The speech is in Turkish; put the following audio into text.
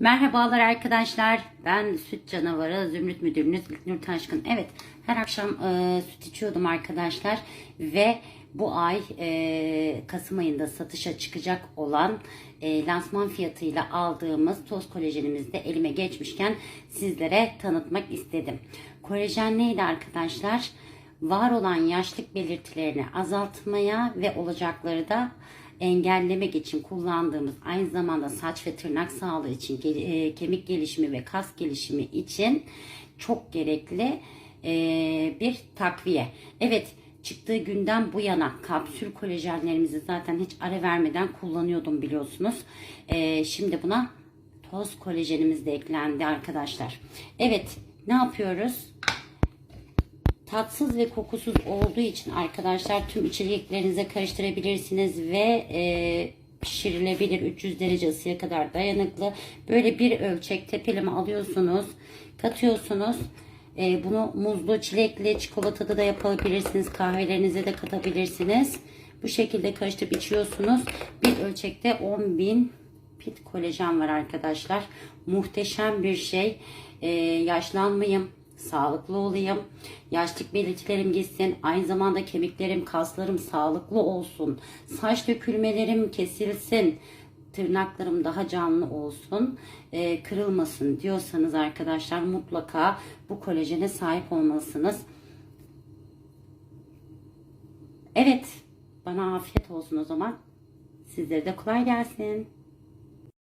Merhabalar arkadaşlar. Ben süt canavarı Zümrüt Müdürünüz İlknur Taşkın. Evet her akşam e, süt içiyordum arkadaşlar. Ve bu ay e, Kasım ayında satışa çıkacak olan e, lansman fiyatıyla aldığımız toz kolajenimizi elime geçmişken sizlere tanıtmak istedim. Kolajen neydi arkadaşlar? Var olan yaşlık belirtilerini azaltmaya ve olacakları da engellemek için kullandığımız aynı zamanda saç ve tırnak sağlığı için e, kemik gelişimi ve kas gelişimi için çok gerekli e, bir takviye. Evet çıktığı günden bu yana kapsül kolajenlerimizi zaten hiç ara vermeden kullanıyordum biliyorsunuz. E, şimdi buna toz kolajenimiz de eklendi arkadaşlar. Evet ne yapıyoruz? Tatsız ve kokusuz olduğu için arkadaşlar tüm içeriklerinize karıştırabilirsiniz ve e, pişirilebilir 300 derece ısıya kadar dayanıklı. Böyle bir ölçek tepeleme alıyorsunuz, katıyorsunuz. E, bunu muzlu, çilekli, çikolatalı da yapabilirsiniz. Kahvelerinize de katabilirsiniz. Bu şekilde karıştırıp içiyorsunuz. Bir ölçekte 10.000 pit kolajen var arkadaşlar. Muhteşem bir şey. E, yaşlanmayayım, sağlıklı olayım. Yaşlık belirtilerim gitsin. Aynı zamanda kemiklerim, kaslarım sağlıklı olsun. Saç dökülmelerim kesilsin. Tırnaklarım daha canlı olsun, e, kırılmasın diyorsanız arkadaşlar mutlaka bu kolajene sahip olmalısınız. Evet, bana afiyet olsun o zaman. Sizlere de kolay gelsin.